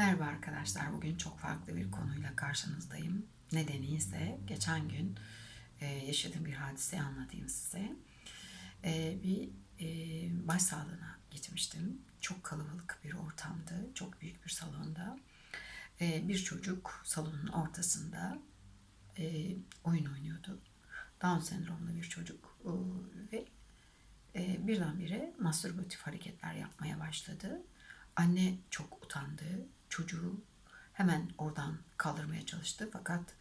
Merhaba arkadaşlar. Bugün çok farklı bir konuyla karşınızdayım. Nedeni ise geçen gün e, yaşadığım bir hadiseyi anlatayım size. E, bir e, başsağlığına gitmiştim. Çok kalabalık bir ortamdı. Çok büyük bir salonda. E, bir çocuk salonun ortasında oyun oynuyordu. Down sendromlu bir çocuk ve birdenbire mastürbatif hareketler yapmaya başladı. Anne çok utandı. Çocuğu hemen oradan kaldırmaya çalıştı fakat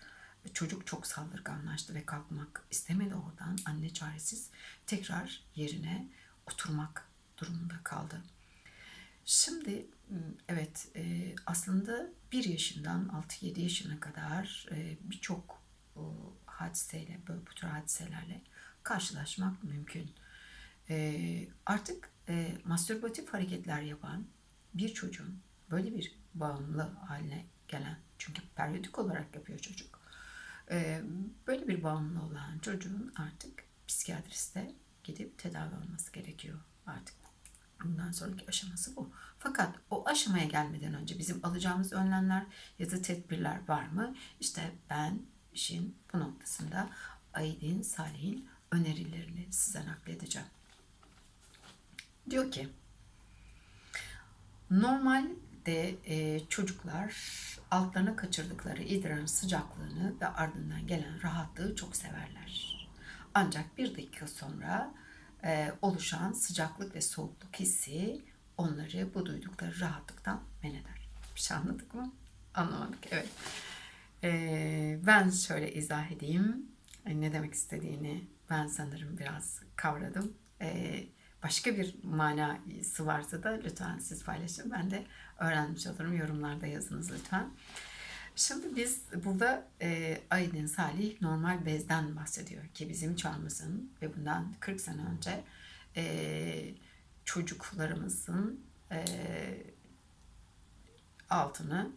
çocuk çok saldırganlaştı ve kalkmak istemedi oradan. Anne çaresiz tekrar yerine oturmak durumunda kaldı. Şimdi evet e, aslında 1 yaşından 6-7 yaşına kadar e, birçok hadiseyle böyle bu tür hadiselerle karşılaşmak mümkün. Artık mastürbatif hareketler yapan bir çocuğun böyle bir bağımlı haline gelen çünkü periyodik olarak yapıyor çocuk. E, böyle bir bağımlı olan çocuğun artık psikiyatriste gidip tedavi olması gerekiyor artık. Bundan sonraki aşaması bu. Fakat o aşamaya gelmeden önce bizim alacağımız önlemler ya da tedbirler var mı? İşte ben işin bu noktasında Aydin Salih'in önerilerini size nakledeceğim. Diyor ki normalde e, çocuklar altlarına kaçırdıkları idrarın sıcaklığını ve ardından gelen rahatlığı çok severler. Ancak bir dakika sonra e, oluşan sıcaklık ve soğukluk hissi onları bu duydukları rahatlıktan men eder. Bir şey anladık mı? Anlamadık, evet. E, ben şöyle izah edeyim. E, ne demek istediğini ben sanırım biraz kavradım. E, başka bir manası varsa da lütfen siz paylaşın. Ben de öğrenmiş olurum. Yorumlarda yazınız lütfen. Şimdi biz burada e, Aydın Salih normal bezden bahsediyor ki bizim çağımızın ve bundan 40 sene önce e, çocuklarımızın e, altını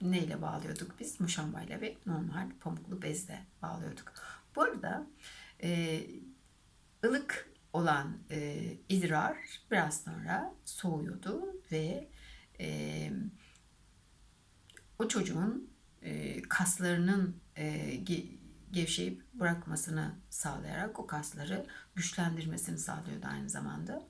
neyle bağlıyorduk biz? Muşambayla ve normal pamuklu bezle bağlıyorduk. Bu arada e, ılık olan e, idrar biraz sonra soğuyordu ve e, o çocuğun e, kaslarının e, ge, gevşeyip bırakmasını sağlayarak o kasları güçlendirmesini sağlıyordu aynı zamanda.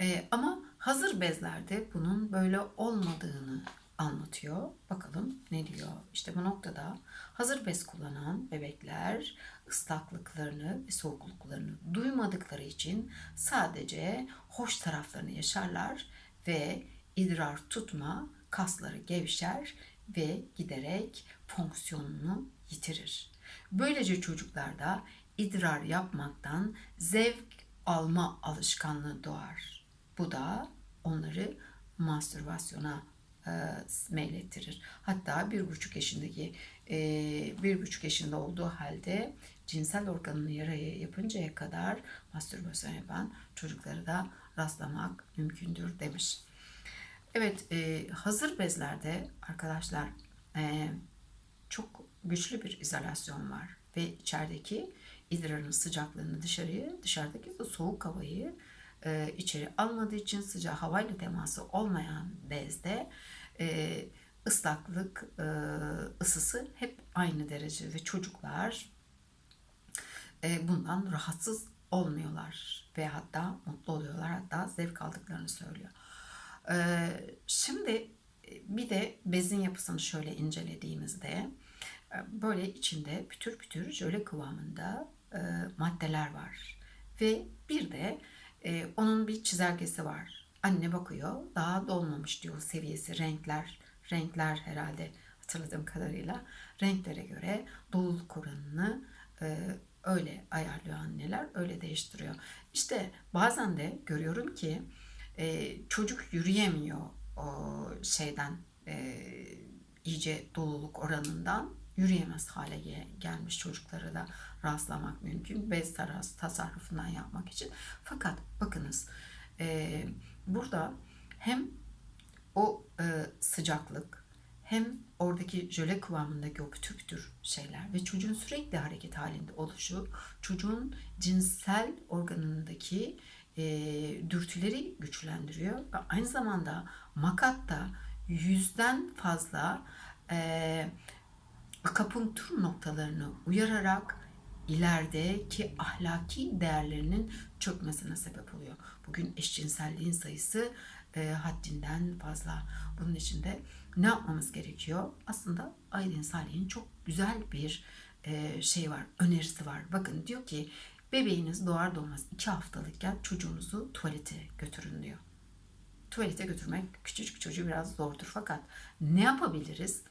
E, ama hazır bezlerde bunun böyle olmadığını anlatıyor. Bakalım ne diyor? İşte bu noktada hazır bez kullanan bebekler ıslaklıklarını ve soğukluklarını duymadıkları için sadece hoş taraflarını yaşarlar ve idrar tutma kasları gevşer ve giderek fonksiyonunu yitirir. Böylece çocuklarda idrar yapmaktan zevk alma alışkanlığı doğar. Bu da onları mastürbasyona meylettirir. Hatta bir buçuk yaşındaki e, bir buçuk yaşında olduğu halde cinsel organını yaraya yapıncaya kadar mastürbasyon yapan çocukları da rastlamak mümkündür demiş. Evet, e, hazır bezlerde arkadaşlar e, çok güçlü bir izolasyon var ve içerideki idrarın sıcaklığını dışarıya, dışarıdaki de soğuk havayı e, içeri almadığı için sıcak havayla teması olmayan bezde e, ıslaklık, e, ısısı hep aynı derece ve çocuklar e, bundan rahatsız olmuyorlar ve hatta mutlu oluyorlar hatta zevk aldıklarını söylüyor. E, şimdi bir de bezin yapısını şöyle incelediğimizde böyle içinde pütür pütür jöle kıvamında maddeler var ve bir de onun bir çizelgesi var. Anne bakıyor daha dolmamış diyor seviyesi renkler renkler herhalde hatırladığım kadarıyla renklere göre doluluk oranını e, öyle ayarlıyor anneler öyle değiştiriyor. İşte bazen de görüyorum ki e, çocuk yürüyemiyor o şeyden e, iyice doluluk oranından yürüyemez hale gelmiş çocuklara da rastlamak mümkün. Bez tasarrufundan yapmak için. Fakat bakınız e, burada hem o e, sıcaklık hem oradaki jöle kıvamındaki o pütür şeyler ve çocuğun sürekli hareket halinde oluşu çocuğun cinsel organındaki e, dürtüleri güçlendiriyor ve aynı zamanda makat da yüzden fazla e, akupunktur noktalarını uyararak ilerideki ahlaki değerlerinin çökmesine sebep oluyor. Bugün eşcinselliğin sayısı e, haddinden fazla. Bunun için de ne yapmamız gerekiyor? Aslında Aydın Salih'in çok güzel bir e, şey var, önerisi var. Bakın diyor ki bebeğiniz doğar doğmaz iki haftalıkken çocuğunuzu tuvalete götürün diyor. Tuvalete götürmek küçücük çocuğu biraz zordur fakat ne yapabiliriz?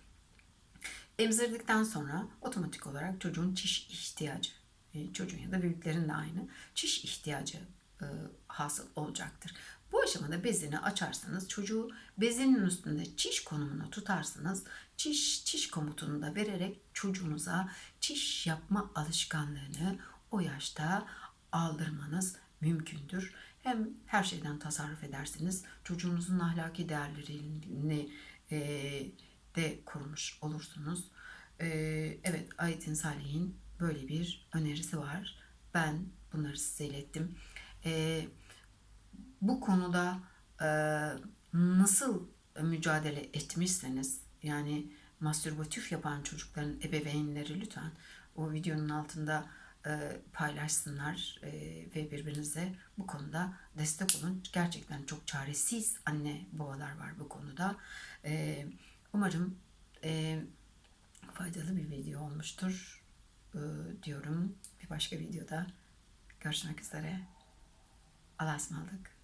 Emzirdikten sonra otomatik olarak çocuğun çiş ihtiyacı, e, çocuğun ya da büyüklerin de aynı çiş ihtiyacı e, hasıl olacaktır. Bu aşamada bezini açarsanız çocuğu bezinin üstünde çiş konumuna tutarsınız. Çiş, çiş komutunu da vererek çocuğunuza çiş yapma alışkanlığını o yaşta aldırmanız mümkündür. Hem her şeyden tasarruf edersiniz. Çocuğunuzun ahlaki değerlerini e, de korumuş olursunuz. E, evet Ayetin Salih'in böyle bir önerisi var. Ben bunları size ilettim. E, bu konuda e, nasıl mücadele etmişseniz yani mastürbatif yapan çocukların ebeveynleri lütfen o videonun altında e, paylaşsınlar e, ve birbirinize bu konuda destek olun. Gerçekten çok çaresiz anne babalar var bu konuda. E, umarım e, faydalı bir video olmuştur e, diyorum. Bir başka videoda görüşmek üzere. Allah'a ısmarladık.